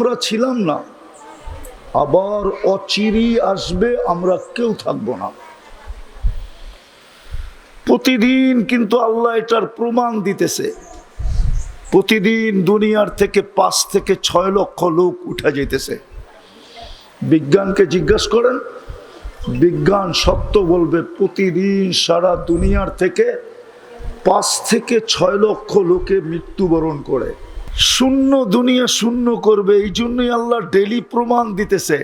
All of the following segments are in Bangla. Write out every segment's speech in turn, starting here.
আমরা ছিলাম না। আবার অচিরি আসবে, আমরা কেউ থাকব না। প্রতিদিন কিন্তু আল্লাহ এটার প্রমাণ দিতেছে। প্রতিদিন দুনিয়ার থেকে পাঁচ থেকে ছয় লক্ষ লোক উঠে যেতেছে বিজ্ঞানকে জিজ্ঞেস করেন, বিজ্ঞান সত্য বলবে, প্রতিদিন সারা দুনিয়ার থেকে পাঁচ থেকে ছয় লক্ষ লোকে মৃত্যুবরণ করে। শূন্য দুনিয়া শূন্য করবে, এই জন্যই আল্লাহ ডেলি প্রমাণ দিতেছে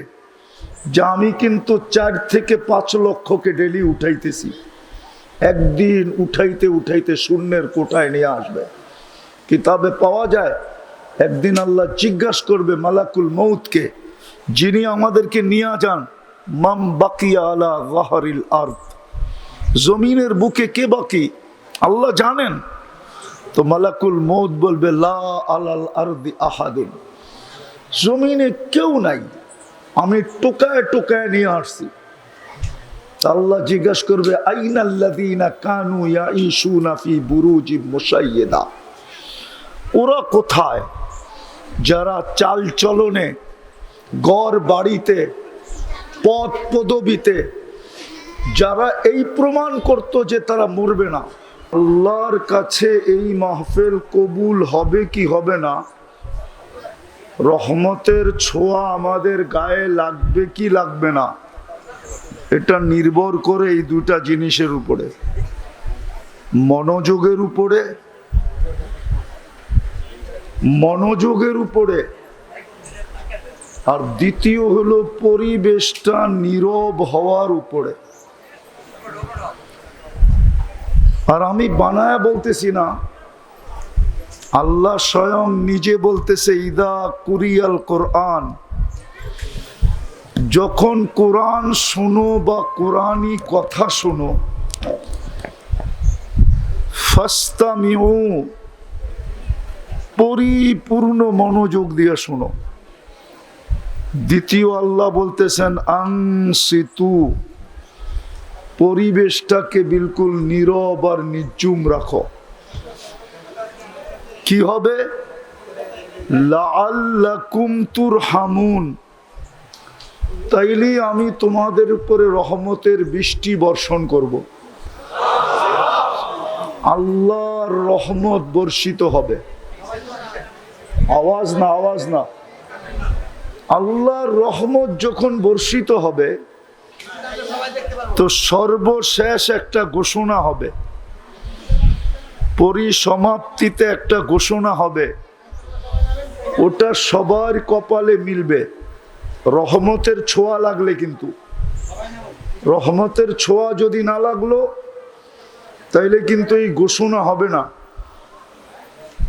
যে আমি কিন্তু চার থেকে পাঁচ লক্ষকে ডেলি উঠাইতেছি। একদিন উঠাইতে উঠাইতে শূন্যের কোটায় নিয়ে আসবে। কিতাবে পাওয়া যায়, একদিন আল্লাহ জিজ্ঞাসা করবে মালাকুল মৌতকে যিনি আমাদেরকে নিয়ে যান, মাম বাকিয়া আলা গাহারিল আর্থ জমিনের বুকে কে বাকি? আল্লাহ জানেন। তো মালাকুল মৌত বলবে, লা আলাল আরদি আহাদিন। জমিনে কেউ নাই। আমি টোকায় টোকায় নিয়ে আসছি। আল্লাহ জিজ্ঞাসা করবে, আইনাল্লাযীনা কানু ইয়া ইয়াঈশুনা ফি বুরুজিম মুশাইয়্যিদা ওরা কোথায়? যারা চাল চলনে, গড় বাড়িতে, পথ পদবিতে, যারা এই প্রমাণ করত যে তারা মরবে না। আল্লাহর কাছে এই মাহফিল কবুল হবে কি হবে না? রহমতের ছোঁয়া আমাদের গায়ে লাগবে কি লাগবে না? এটা নির্ভর করে এই দুটা জিনিসের উপরে। মনোযোগের উপরে মনোযোগের উপরে। আর দ্বিতীয় হলো পরিবেশটা নীরব হওয়ার উপরে। আর আমি বানায় বলতেছি না। আল্লাহ স্বয়ং নিজে বলতেছে, ইদা কুরিয়াল কোরআন। যখন কোরআন শোনো বা কোরআনই কথা শোনো, ফাস্তামিউ, পরিপূর্ণ মনোযোগ দিয়ে শোনো। দ্বিতীয় আল্লাহ বলতেছেন, আংসিতু। পরিবেশটাকে বিলকুল নীরব আর নির্জুম রাখো। কি হবে? তুরহামুন। তাইলে আমি তোমাদের উপরে রহমতের বৃষ্টি বর্ষণ করব। আল্লাহর রহমত বর্ষিত হবে। আওয়াজ না আওয়াজ না। আল্লাহর রহমত যখন বর্ষিত হবে তো সর্বশেষ একটা ঘোষণা হবে। পরিসমাপ্তিতে একটা ঘোষণা হবে। ওটা সবার কপালে মিলবে। রহমতের ছোঁয়া লাগলে কিন্তু। রহমতের ছোঁয়া যদি না লাগল, তাইলে কিন্তু এই ঘোষণা হবে না।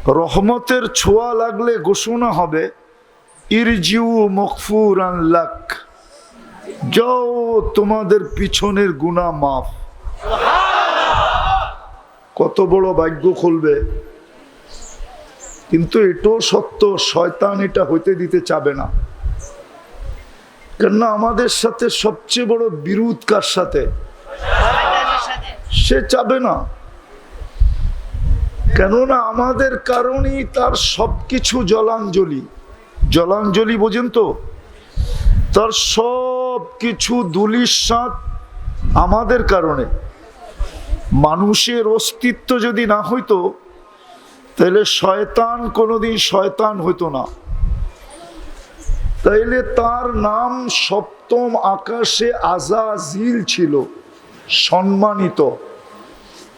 রহমতের ছোঁয়া লাগলে ঘোষণা হবে, ইরজিউ মকফুর লাক। যাও, তোমাদের পিছনের গুণা মাফ। কত বড় ভাগ্য খুলবে। কিন্তু এটাও সত্য, শয়তান এটা হইতে দিতে চাবে না। কেননা আমাদের সাথে সবচেয়ে বড় বিরোধ কার সাথে? সে চাবে না। কেননা আমাদের কারণেই তার সবকিছু জলাঞ্জলি। জলাঞ্জলি বোঝেন তো? তার সব কিছু সাথ আমাদের কারণে। মানুষের অস্তিত্ব যদি না হইতো, তাহলে শয়তান কোনোদিন শয়তান হইতো না। তাইলে তার নাম সপ্তম আকাশে আজাজিল ছিল, সম্মানিত।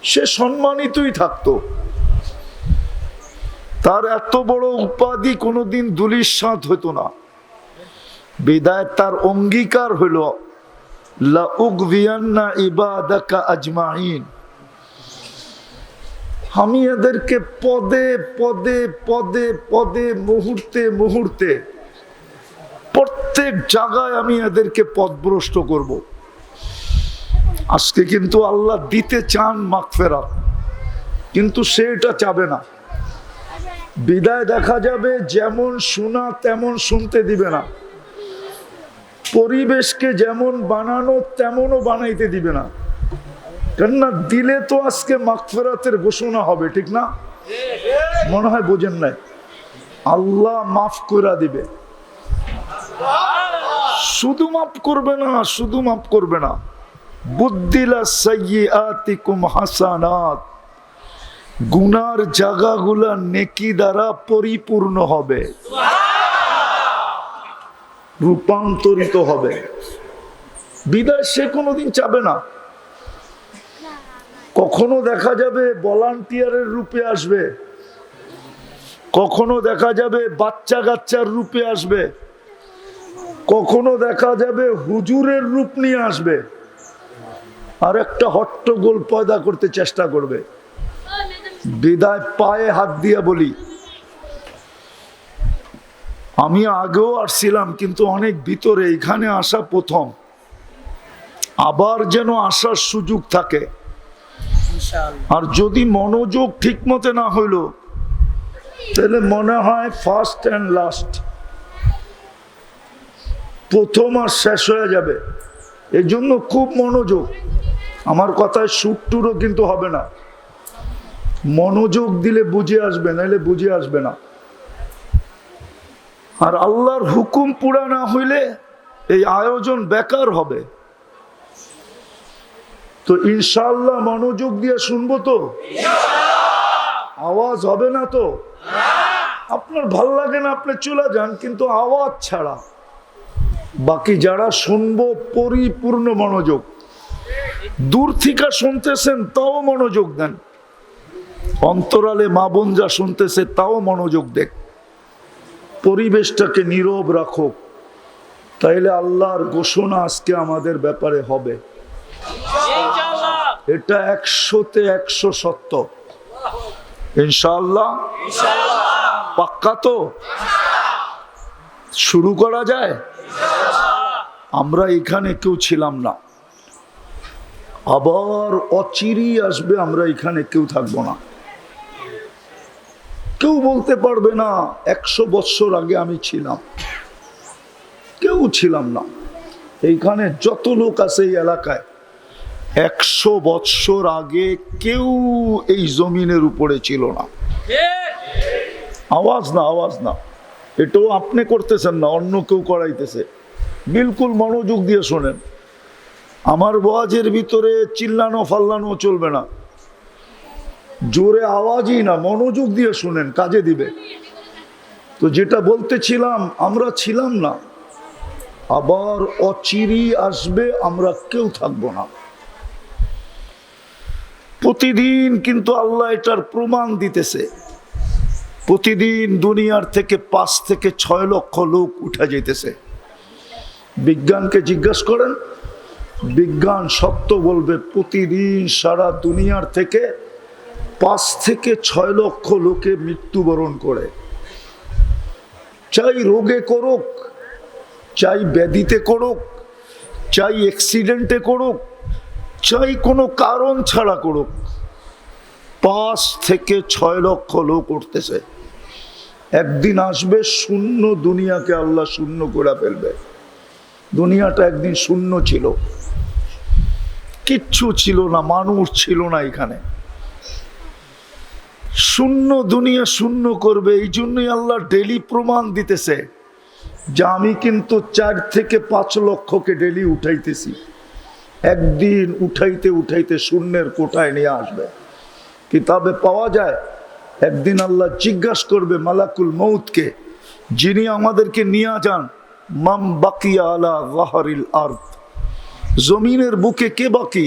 সে সম্মানিতই থাকতো। তার এত বড় উপাধি কোনোদিন সাথ হইতো না। বিদায় তার অঙ্গীকার হইল আমি এদেরকে পদে পদে পদে পদে, মুহূর্তে মুহূর্তে প্রত্যেক জায়গায় আমি এদেরকে পদভ্রষ্ট করব। আজকে কিন্তু আল্লাহ দিতে চান মাগফেরা কিন্তু সে এটা চাবে না। বিদায় দেখা যাবে যেমন শোনা তেমন শুনতে দিবে না। পরিবেশকে যেমন বানানো, তেমনও বানাইতে দিবে না। কেননা দিলে তো আজকে মাগফেরাতের ঘোষণা হবে, ঠিক না? মনে হয় বোঝেন নাই। আল্লাহ মাফ করে দিবে। শুধু মাফ করবে না, শুধু মাফ করবে না। বুদ্দিলা সাইয়্যাতিকুম হাসানাত। গুনার জায়গাগুলা নেকি দ্বারা পরিপূর্ণ হবে। রূপান্তরিত হবে। বিদায় সে কোনোদিন চাবে না। কখনো দেখা যাবে ভলান্টিয়ারের রূপে আসবে। কখনো দেখা যাবে বাচ্চা কাচ্চার রূপে আসবে। কখনো দেখা যাবে হুজুরের রূপ নিয়ে আসবে। আর একটা হট্টগোল পয়দা করতে চেষ্টা করবে। বিদায় পায়ে হাত দিয়ে বলি আমি আগেও আসছিলাম কিন্তু অনেক ভিতরে এখানে আসা প্রথম। আবার যেন আসার সুযোগ থাকে। আর যদি মনোযোগ ঠিক মতে না হইল তাহলে মনে হয় ফার্স্ট অ্যান্ড লাস্ট প্রথম আর শেষ হয়ে যাবে। এই জন্য খুব মনোযোগ। আমার কথায় সুটটুরও কিন্তু হবে না। মনোযোগ দিলে বুঝে আসবে নাহলে বুঝে আসবে না। আর আল্লাহর হুকুম পুরা না হইলে এই আয়োজন বেকার হবে। তো ইনশাল্লাহ মনোযোগ দিয়ে শুনব তো? আওয়াজ হবে না তো? আপনার ভালো লাগে না আপনি চলে যান কিন্তু আওয়াজ ছাড়া। বাকি যারা শুনব পরিপূর্ণ মনোযোগ। দূর থেকে শুনতেছেন তাও মনোযোগ দেন। অন্তরালে মা বোন যা শুনতেছে তাও মনোযোগ দেখ। পরিবেশটাকে নীরব রাখো তাইলে আল্লাহর ঘোষণা আজকে আমাদের ব্যাপারে হবে। এটা একশোতে একশো সত্য ইনশাল্লাহ পাক্কা তো? শুরু করা যায়? আমরা এখানে কেউ ছিলাম না। আবার অচিরি আসবে আমরা এখানে কেউ থাকব না। কেউ বলতে পারবে না, একশো বৎসর আগে আমি ছিলাম। কেউ ছিলাম না। এইখানে যত লোক আছে এই এলাকায়, একশো বৎসর আগে কেউ এই জমিনের উপরে ছিল না। আওয়াজ না আওয়াজ না। এটাও আপনি করতেছেন না, অন্য কেউ করাইতেছে। বিলকুল মনোযোগ দিয়ে শোনেন। আমার বয়াজের ভিতরে চিল্লানো ফাল্লানো চলবে না। জোরে আওয়াজই না, মনোযোগ দিয়ে শুনেন, কাজে দিবে। তো যেটা বলতেছিলাম, আমরা ছিলাম না। আবার অচিরি আসবে, আমরা কেউ থাকব না। প্রতিদিন কিন্তু আল্লাহ এটার প্রমাণ দিতেছে। প্রতিদিন দুনিয়ার থেকে পাঁচ থেকে ছয় লক্ষ লোক উঠে যেতেছে বিজ্ঞানকে জিজ্ঞাসা করেন, বিজ্ঞান সত্য বলবে, প্রতিদিন সারা দুনিয়ার থেকে পাঁচ থেকে ছয় লক্ষ লোকে মৃত্যুবরণ করে। চাই রোগে করুক, চাই ব্যাধিতে করুক, চাই অ্যাক্সিডেন্টে করুক, চাই কোনো কারণ ছাড়া করুক। পাঁচ থেকে ছয় লক্ষ লোক উঠতেছে। একদিন আসবে, শূন্য দুনিয়াকে আল্লাহ শূন্য করে ফেলবে। দুনিয়াটা একদিন শূন্য ছিল। কিচ্ছু ছিল না, মানুষ ছিল না এখানে। শূন্য দুনিয়া শূন্য করবে, এই জন্যই আল্লাহ ডেলি প্রমাণ দিতেছে যে আমি কিন্তু চার থেকে পাঁচ লক্ষকে ডেলি উঠাইতেছি। একদিন উঠাইতে উঠাইতে শূন্যের কোটায় নিয়ে আসবে। কিতাবে পাওয়া যায়, একদিন আল্লাহ জিজ্ঞাসা করবে মালাকুল মৌতকে যিনি আমাদেরকে নিয়ে যান, মাম বাকিয়া আলা গাহারিল আর্থ জমিনের বুকে কে বাকি?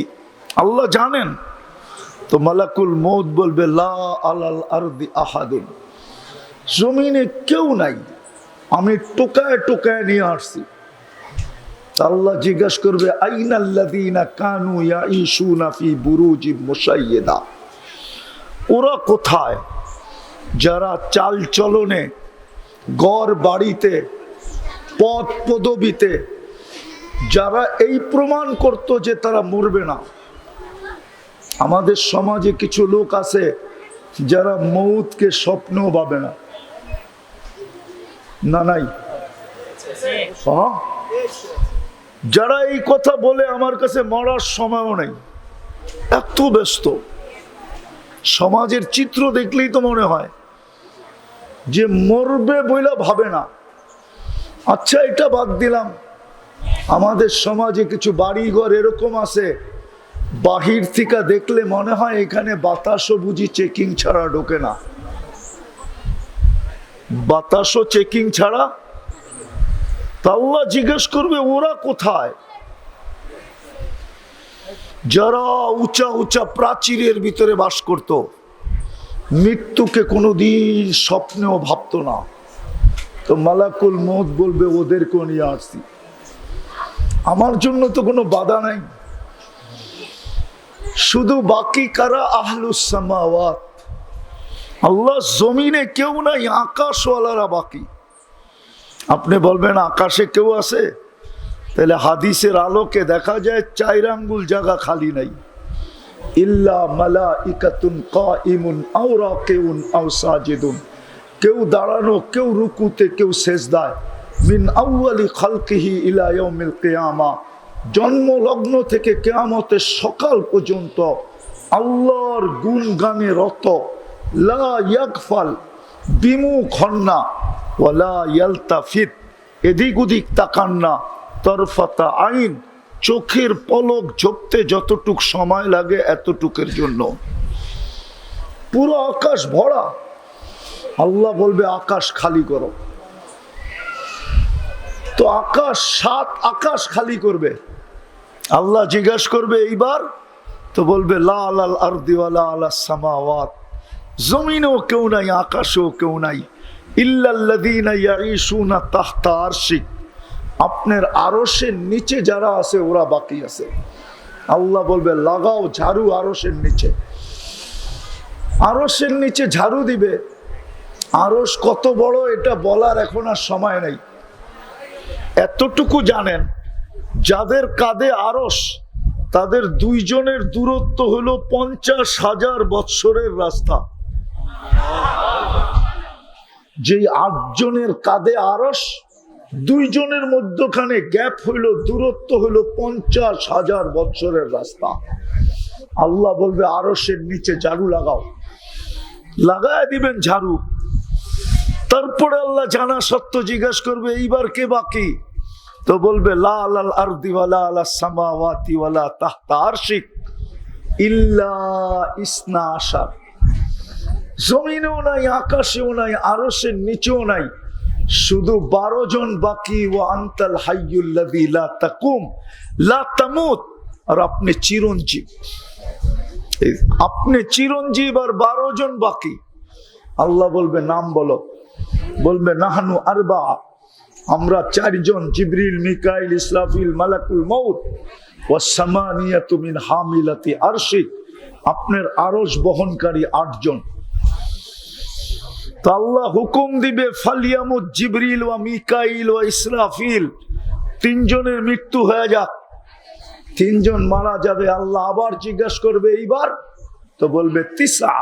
আল্লাহ জানেন। তো মালাকুল মৌত বলবে, লা আলাল আরদি আহাদুন। জমিনে কেউ নাই। আমি টোকায় টোকায় নিয়ে আসছি। আল্লাহ জিজ্ঞাসা করবে আইনাল্লাদিনা কানু ইয়াইশুনা ফি বুরুজি মুসাইয়্যিদা ওরা কোথায়? যারা চাল চলনে, গড় বাড়িতে, পথ পদবিতে, যারা এই প্রমাণ করত যে তারা মরবে না। আমাদের সমাজে কিছু লোক আছে যারা মৌতকে স্বপ্ন পাবে না। না, নাই? হ্যাঁ? যারা এই কথা বলে আমার কাছে মরার সময়ও নেই। এত ব্যস্ত। সমাজের চিত্র দেখলেই তো মনে হয় যে মরবে বইলা ভাবে না। আচ্ছা এটা বাদ দিলাম। আমাদের সমাজে কিছু বাড়িঘর এরকম আছে। বাহির থেকে দেখলে মনে হয় এখানে বাতাসও বুঝি চেকিং ছাড়া ঢোকে না। বাতাসও চেকিং ছাড়া? তা আল্লাহ জিজ্ঞেস করবে, ওরা কোথায়? যারা উঁচা উঁচা প্রাচীরের ভিতরে বাস করত, মৃত্যুকে কোনোদিন স্বপ্নেও ভাবতো না। তো মালাকুল মত বলবে, ওদেরকেও নিয়ে আসছি। আমার জন্য তো কোনো বাধা নাই। শুধু বাকি কারা? আহলুসামাওয়াত আল্লাহ জমিনে কেউ নাই, আকাশওয়ালারা বাকি। আপনি বলবেন, আকাশে কেউ আছে? তাহলে হাদিসের আলোকে দেখা যায় চার আঙ্গুল জায়গা খালি নাই। ইল্লা মালা ইকাতুন কাইমুন আও রাকিউন আও সাজিদুন। কেউ দাঁড়ানো, কেউ রুকুতে, কেউ সেজদায়। মিন আউয়ালি খালকিহি ইলা ইয়াউমিল কিয়ামা। জন্ম লগ্ন থেকে কেয়ামতের সকাল পর্যন্ত আল্লাহর গুণ গানে রত। লা ইয়াকফাল বিমুখ হন না ওয়ালা ইয়ালতাফিত। এদিক ওদিক তাকান না। তরফাতা আইন, চোখের পলক ঝপতে যতটুক সময় লাগে এতটুকের জন্য। পুরো আকাশ ভরা। আল্লাহ বলবে, আকাশ খালি করো। তো আকাশ সাত আকাশ খালি করবে। আল্লাহ জিজ্ঞাস করবে এইবার, তো বলবে লা আলাল আরদিওয়ালা আলা সামাওয়াত। জমিনেও কেউ নাই, আকাশেও কেউ নাই। ইল্লাল্লাযীনা ইয়াঈশুনা তাহতা আরশিক আপনার আরশের নিচে যারা আছে, ওরা বাকি আছে। আল্লাহ বলবে, লাগাও ঝাড়ু আরশের নিচে। আরশের নিচে ঝাড়ু দিবে। আরস কত বড়, এটা বলার এখন আর সময় নেই। এতটুকু জানেন, যাদের কাঁধে আরস, তাদের দুইজনের দূরত্ব হলো পঞ্চাশ হাজার বৎসরের রাস্তা। যেই আটজনের কাঁধে আরস, দুইজনের মধ্যখানে গ্যাপ হইল, দূরত্ব হইল পঞ্চাশ হাজার বৎসরের রাস্তা। আল্লাহ বলবে, আরসের নিচে ঝাড়ু লাগাও। লাগায় দিবেন ঝাড়ু। তারপরে আল্লাহ জানা সত্য জিজ্ঞাসা করবে, এইবার কে বাকি? তো বলবে, লাল আল আরদিওয়ালা আলা সামাওয়াতিওয়ালা তাহতা আরশিক ইল্লা ইসনা আশার। জমিনেও নাই, আকাশেও নাই, আরশের নিচেও নাই। শুধু বারো জন বাকি ও আন্তাল হাইয়ুল্লাযী লা তাকুম, লা তামুত, আর আপনি চিরঞ্জীব। আপনি চিরঞ্জীব আর বারো জন বাকি। আল্লাহ বলবে, নাম বলো। বলবে, নাহানু আর আরবা আমরা চারজন, জিবরিল, মিকাইল, ইসরাফিল, মালাকুল মৌত ও সামানিয়াতু মিন হামিলাতি আরশি, আপনার আরশ বহনকারী আটজন। তো আল্লাহ হুকুম দিবে, ফালিয়ামুদ, জিবরিল ওয়া মিকাইল ওয়া ইসরাফিল, তিনজনের মৃত্যু হয়ে যাক। তিনজন মারা যাবে, আল্লাহ আবার জিজ্ঞাসা করবে, এইবার? তো বলবে, তিসা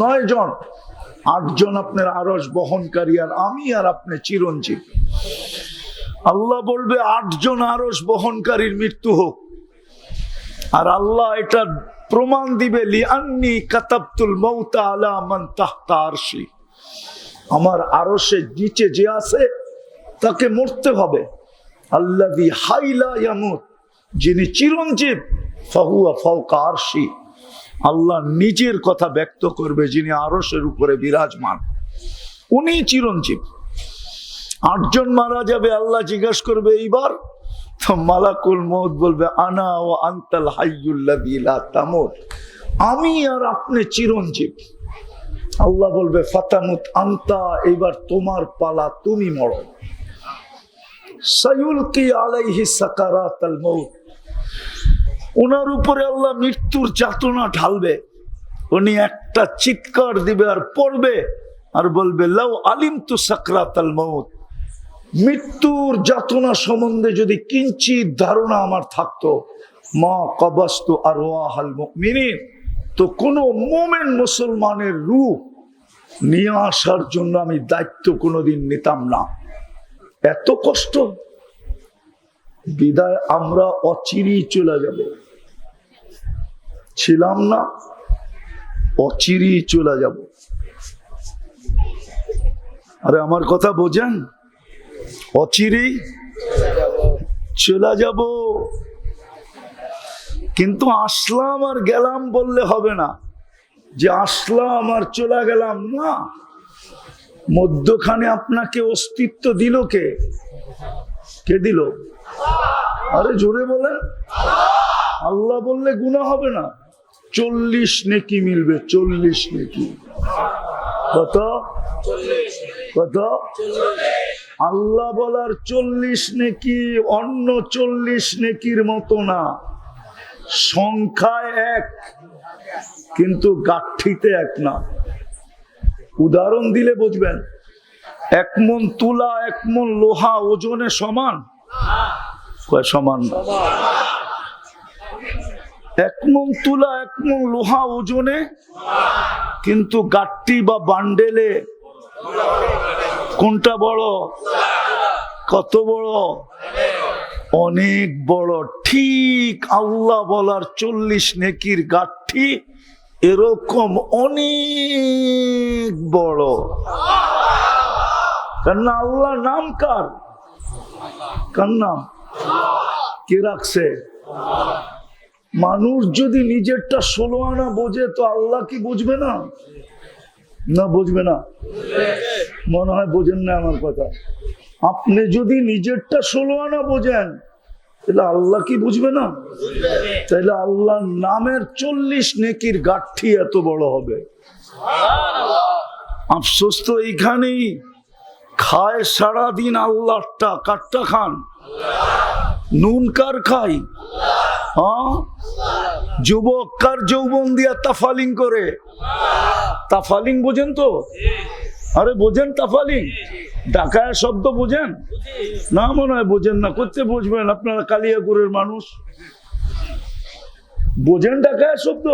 নয় জন আটজন আপনার আরস বহনকারী আর আমি আর আপনি চিরঞ্জীব। আল্লাহ বলবে, আটজন আরস বহনকারীর মৃত্যু হোক। আর আল্লাহ এটা প্রমাণ দিবে, লিআন্নি কাতাবতুল মৌতা আলা মান তাহতা আরশি। আমার আরসে নিচে যে আছে, তাকে মরতে হবে। আল্লাদি হাইলা ইয়ামুত, যিনি চিরঞ্জীব, ফাহুয়া ফাউকা আরশি। আল্লাহ নিজের কথা ব্যক্ত করবে যিনি আরসের উপরে বিরাজমান। উনি চিরঞ্জীব। আটজন মারা যাবে, আল্লাহ জিজ্ঞাসা করবে, এইবার? মালাকুল মৌত বলবে, আনা ও আন্তাল হাইয়ুল্লাহ তামুত। আমি আর আপনি চিরঞ্জীব। আল্লাহ বলবে, ফাতামুত আন্তা এবার তোমার পালা তুমি মরো। সাইউলকি আলাইহি সাকারাত আল মৌত ওনার উপরে আল্লাহ মৃত্যুর যাতনা ঢালবে। উনি একটা চিৎকার দিবে আর পড়বে আর বলবে, লাউ আলিম তু সাকরাত আল মৌত মৃত্যুর যাতনা সম্বন্ধে যদি কিঞ্চিত ধারণা আমার থাকতো, মা কবাস্তু আর ওয়াহাল মুমিনিন। তো কোনো মোমেন মুসলমানের রূপ নিয়ে আসার জন্য আমি দায়িত্ব কোনোদিন নিতাম না। এত কষ্ট। বিদায়, আমরা অচিরেই চলে যাব। ছিলাম না অচিরি চলে যাব। আরে আমার কথা বোঝেন? অচিরি চলে যাব। কিন্তু আসলাম আর গেলাম বললে হবে না। যে আসলাম আর চলে গেলাম না। মধ্যখানে আপনাকে অস্তিত্ব দিল কে? কে দিল? আরে জোরে বলেন। আল্লাহ বললে গুণা হবে না। চল্লিশ নেকি মিলবে, চল্লিশ নেকি। কত? কত? আল্লাহ বলার চল্লিশ নেকি অন্য চল্লিশ নেকির মতো না। সংখ্যায় এক, কিন্তু গাঠিতে এক না। উদাহরণ দিলে বুঝবেন, এক মন তুলা, এক মন লোহা ওজনে সমান? সমান না। এক মন তুলা, এক মন লোহা ওজনে, কিন্তু গাঠটি বা বান্ডেলে কোনটা বড়? কত বড়? অনেক বড়। ঠিক আল্লাহ বলার চল্লিশ নেকির গাঠি এরকম অনেক বড়। কেন আল্লাহ নাম কার? কার নাম? কে রাখছে? মানুষ যদি নিজেরটা ষোলো আনা বোঝে, তো আল্লাহ কি বুঝবে না? না বুঝবে না? মনে হয় বোঝেন না আমার কথা। আপনি যদি নিজেরটা ষোলো আনা বোঝেন, তাহলে আল্লাহ কি বুঝবে না? তাহলে আল্লাহ নামের চল্লিশ নেকির গাঠি এত বড় হবে। আফসোস তো এইখানেই। খায় সারাদিন আল্লাহটা কাটটা খান। নুন কার খাই যুবক কার যৌবন দিয়া তাফালিং করে? তাফালিং বোঝেন তো? আরে বোঝেন তাফালিং? ডাকায় শব্দ বোঝেন? না মনে হয় বোঝেন না, করতে বুঝবেন আপনারা কালিয়াকুরের মানুষ। বোঝেন ডাকায় শব্দ?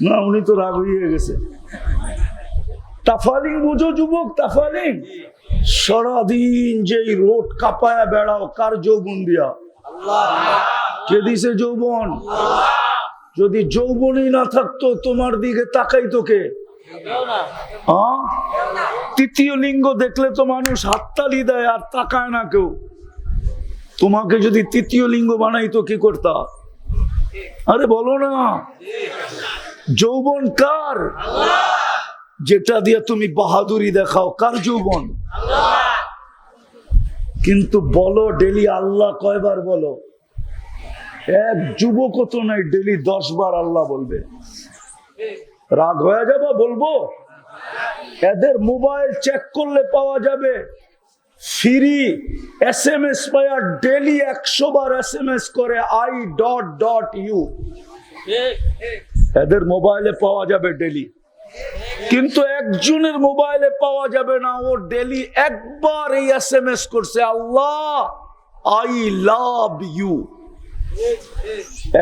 না, উনি তো রাগ হয়ে গেছে। তাফালিং বুঝো যুবক, তাফালিং। সারাদিন যেই রোড কাপায়া বেড়াও, কার যৌবন দিয়া? কে দিছে যৌবন? যদি যৌবনই না থাকতো তোমার দিকে তাকাই তোকে? তৃতীয় লিঙ্গ দেখলে তো মানুষ হাততালি দেয় আর তাকায় না কেউ। তোমাকে যদি তৃতীয় লিঙ্গ বানাইতো কি করতা? আরে বলো না। যৌবন কার? যেটা দিয়ে তুমি বাহাদুরি দেখাও কার যৌবন? কিন্তু বলো ডেলি আল্লাহ কয়বার বলো? এক যুবক তো নাই ডেলি দশ বার আল্লাহ বলবে। রাগ হয়ে যাবে বলব? এদের মোবাইল চেক করলে পাওয়া যাবে। ফ্রি এস এম এস পায়া ডেলি একশো বার এস এম এস করে আই ডট ডট ইউ। এদের মোবাইলে পাওয়া যাবে ডেলি। কিন্তু একজনের মোবাইলে পাওয়া যাবে না, ও ডেলি একবার এই এস এম এস করছে, আল্লাহ আই লাভ ইউ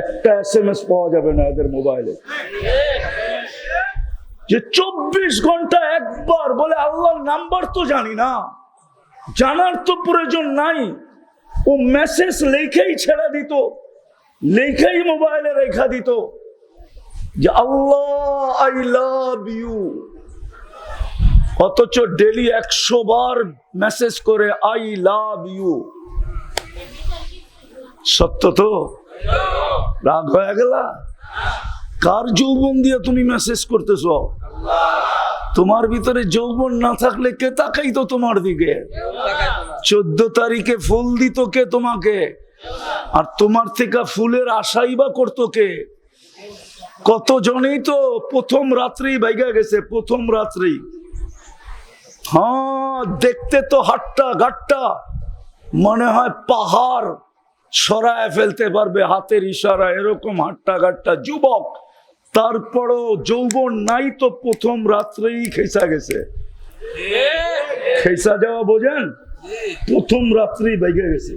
একটা এস এম এস পাওয়া যাবে না এদের মোবাইলে। যে চব্বিশ ঘণ্টা একবার বলে, আল্লাহর নাম্বার তো জানি না, জানার তো প্রয়োজন নাই। ও মেসেজ লেখেই ছেড়ে দিত, লেখেই মোবাইলে রেখা দিত। যে আল্লাহ আই লাভ ইউ অথচ ডেলি একশো বার মেসেজ করে আই লাভ ইউ সত্য তো? রাগ হয়ে গেলা। কার যৌবন দিয়ে তুমি মেসেজ করতেছ? তোমার ভিতরে যৌবন না থাকলে কে তাকাইতো তোমার দিকে? চোদ্দ তারিখে ফুল দিত কে তোমাকে? আর তোমার থেকে ফুলের আশাই বা করতো কে? কত জনেই তো প্রথম রাত্রি বাইগা গেছে, প্রথম রাত্রি। হ্যাঁ দেখতে তো হাটটা ঘাটটা। মনে হয় পাহাড় সরায় ফেলতে পারবে, হাতের ইশারা এরকম হাট্টা ঘাটটা। যুবক, তারপরও যৌবন নাই তো প্রথম রাত্রেই খেসা গেছে। খেসা যাওয়া বোঝেন? প্রথম রাত্রেই বেগে গেছে।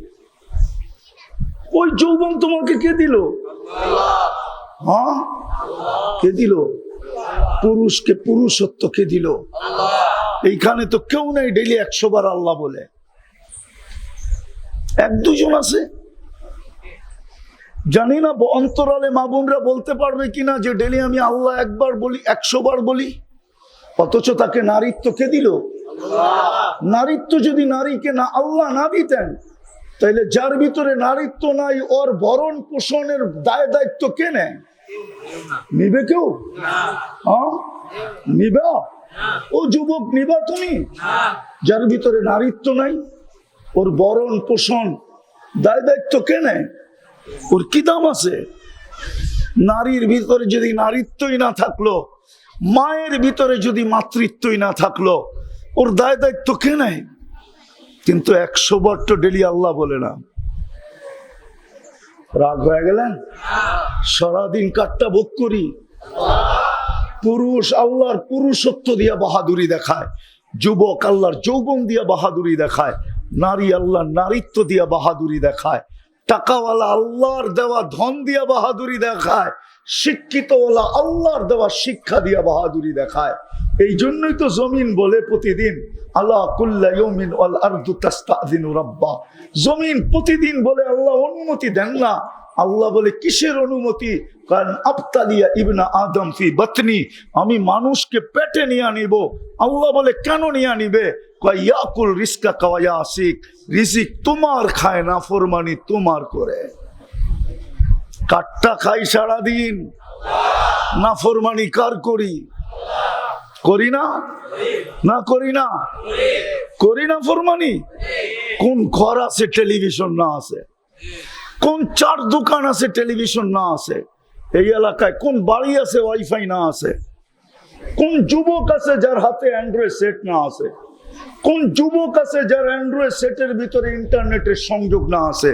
ওই যৌবন তোমাকে কে দিল? হ্যাঁ? কে দিল? পুরুষকে পুরুষত্ব কে দিল? এইখানে তো কেউ নেই ডেলি একশো বার আল্লাহ বলে। এক দুজন আছে। জানি না অন্তরালে মা বোনরা বলতে পারবে কিনা যে ডেলি আমি আল্লাহ একবার বলি একশো বার বলি। অথচ তাকে নারীত্ব কে দিল? নারীত্ব যদি নারীকে না আল্লাহ না দিতেন তাইলে যার ভিতরে নারীত্ব নাই ওর ভরণ পোষণের দায় দায়িত্ব কে নেয়? নিবে কেউ? নিবে? ও যুবক নিবা তুমি? যার ভিতরে নারীত্ব নাই ওর বরণ পোষণ দায় দায়িত্ব কে নেয়? ওর কি দাম আছে? নারীর ভিতরে যদি নারীত্বই না থাকল মায়ের ভিতরে যদি মাতৃত্বই না থাকল ওর দায় দায়িত্ব কে নেয়? কিন্তু একশো বার তো ডেলি আল্লাহ বলে না। রাগ হয়ে গেলেন? সারাদিন কাঠটা ভোগ করি। পুরুষ আল্লাহর পুরুষত্ব দিয়া বাহাদুরি দেখায়। যুবক আল্লাহর যৌবন দিয়া বাহাদুরি দেখায়। নারী আল্লাহর নারীত্ব দিয়া বাহাদুরি দেখায়। টাকাওয়ালা আল্লাহর দেওয়া ধন দিয়া বাহাদুরি দেখায়। শিক্ষিতওয়ালা আল্লাহর দেওয়া শিক্ষা দিয়া বাহাদুরি দেখায়। এই জন্যই তো জমিন বলে প্রতিদিন আল্লাহ জমিন প্রতিদিন বলে আল্লাহ অনুমতি দেন না। আল্লাহ বলে, কিসের অনুমতি? কারণ, আবতালিয়া ইবনা আদম ফি বাতনি। আমি মানুষকে পেটে নিয়ে নিব আল্লাহ বলে, কেন নিয়ে নিবে কয়, ইয়াকুল রিস্কা কাওয়া আসিক রিজিক তোমার খায় না, ফরমানি তোমার করে। কাটটা খাই সারাদিন। না ফরমানি কার করি? করি না? না করি না? করি না ফরমানি? কোন ঘর আছে, টেলিভিশন না আছে? কোন চার দোকান আছে, টেলিভিশন না আছে? এই এলাকায় কোন বাড়ি আছে, ওয়াইফাই না আছে? কোন যুবক আছে, যার হাতে অ্যান্ড্রয়েড সেট না আছে? কোন যুবক আছে, যার অ্যান্ড্রয়েড সেটের ভিতরে ইন্টারনেটের সংযোগ না আছে?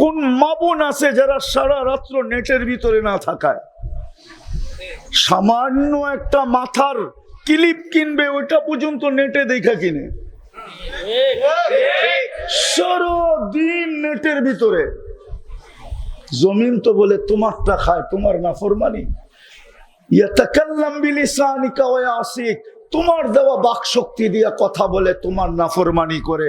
কোন মাবন আছে যারা সারা রাত্র নেটের ভিতরে না থাকায়? সামান্য একটা মাথার ক্লিপ কিনবে, ওইটা পর্যন্ত নেটে দেখা কিনে। সারাদিন নেটের ভিতরে। জমিন তো বলে, তোমারটা খায়, তোমার না ফরমানি ইয়াতাকাল্লাম বিলিসানিকা ওয়া আসিক তোমার দেওয়া বাক শক্তি দিয়া কথা বলে তোমার নাফরমানি করে।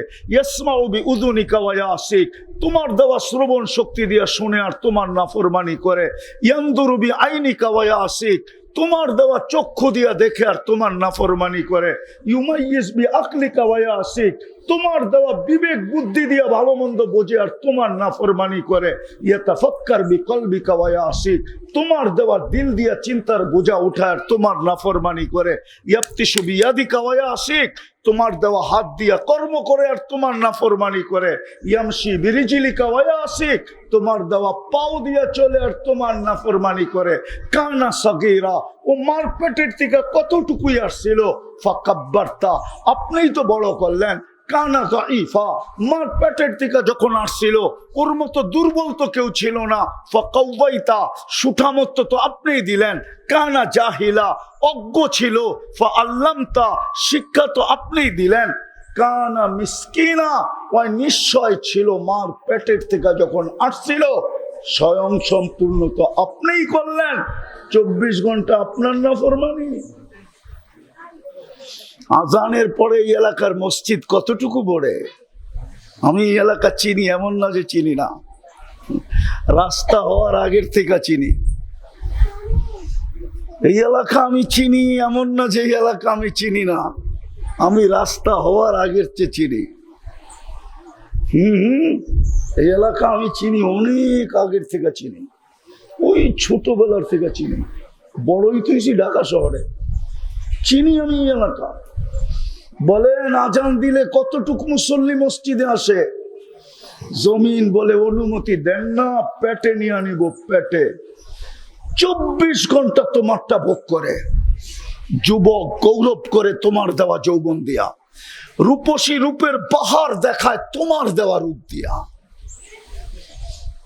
আসিক তোমার দেওয়া শ্রবণ শক্তি দিয়া শুনে আর তোমার নাফরমানি করে। ইয়ন্দুরুবি আইনি ওয়া আসিক তোমার দেওয়া চক্ষু দিয়া দেখে আর তোমার নাফরমানি করে। ইউমাইয়িস বি আকলিকা আসিক তোমার দেওয়া বিবেক, বুদ্ধি দিয়া ভালো মন্দ বোঝে আর তোমার নাফরমানি করে। ইয়াতাফাক্কার বি কলবিকা ওয়া আসিক তোমার দেওয়া দিল দিয়া চিন্তার বোঝা উঠায় আর তোমার নাফরমানি করে। ইয়াফতিসু বিয়াদিকা ওয়া আসিক তোমার দেওয়া হাত দিয়া কর্ম করে আর তোমার নাফরমানি করে। ইয়ামশি বিরিজিলিকা ওয়া আসিক তোমার দেওয়া পাও দিয়া চলে আর তোমার নাফরমানি করে। কানা সগীরা। ও মার পেটের থেকে কতটুকুই আসছিল? ফাকাব্বারতা। আপনিই তো বড় করলেন। কানা ইফা মার পেটের থেকে যখন আসছিল, ওর মতো দুর্বল তো কেউ ছিল না। ফাকাউবাইতা সুঠামত্ব তো আপনিই দিলেন। কানা জাহিলা, অজ্ঞ ছিল। ফা আল্লামতা শিক্ষা তো আপনিই দিলেন। কানা মিসকিনা, ওই নিশ্চয় ছিল মার পেটের থেকে যখন আসছিল, স্বয়ং সম্পূর্ণ তো আপনিই করলেন। চব্বিশ ঘণ্টা আপনার না ফরমানি আজানের পরে এই এলাকার মসজিদ কতটুকু বড়ে? আমি এই এলাকা চিনি, এমন না যে চিনি না। রাস্তা হওয়ার আগের থেকে চিনি। এই এলাকা আমি চিনি, এমন না যে এই এলাকা আমি চিনি না। আমি রাস্তা হওয়ার আগের চেয়ে চিনি। হুম এই এলাকা আমি চিনি, অনেক আগের থেকে চিনি। ওই ছোটবেলার থেকে চিনি। বড়ই তো ঢাকা শহরে। চিনি আমি এই এলাকা। বলেন আজান দিলে কতটুকু মুসল্লি মসজিদে আসে? জমিন বলে অনুমতি দেন না, পেটে নিয়ে আনিব পেটে। চব্বিশ ঘণ্টা তোমারটা ভোগ করে। যুবক গৌরব করে তোমার দেওয়া যৌবন দিয়া। রূপসী রূপের পাহাড় দেখায় তোমার দেওয়া রূপ দিয়া।